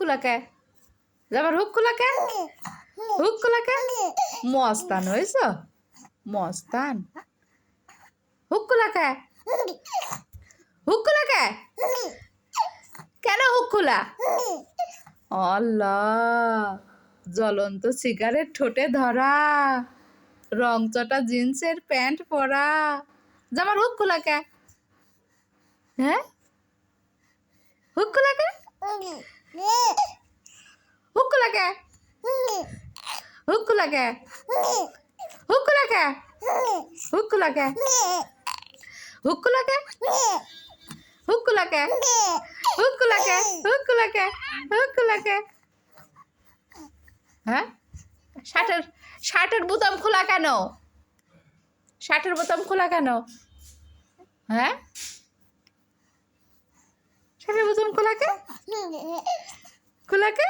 খোলাকে জামার hook খোলাকে hook খোলাকে মস্তান হয়েছ মস্তান। Hook খোলাকে hook খোলাকে কেন হুক খোলা আল্লাহ, জ্বলন্ত সিগারেট ঠোঁটে ধরা রংচটা জিন্সের প্যান্ট পরা। জামার হুক খোলা কে হ্যাঁ হুক খোলা কে হুক খোলা কে হুক খোলা কে হুক খোলা কে হুক খোলা কে হুক খোলা কে হুক খোলা কে হুক খোলা কে হুক খোলা কে হুক খোলা কে হ্যাঁ? শার্টের শার্টের বোতাম খোলা কেন? শার্টের বোতাম খোলা কেন? হ্যাঁ? শার্টের বোতাম খোলা কে? খোলা কে?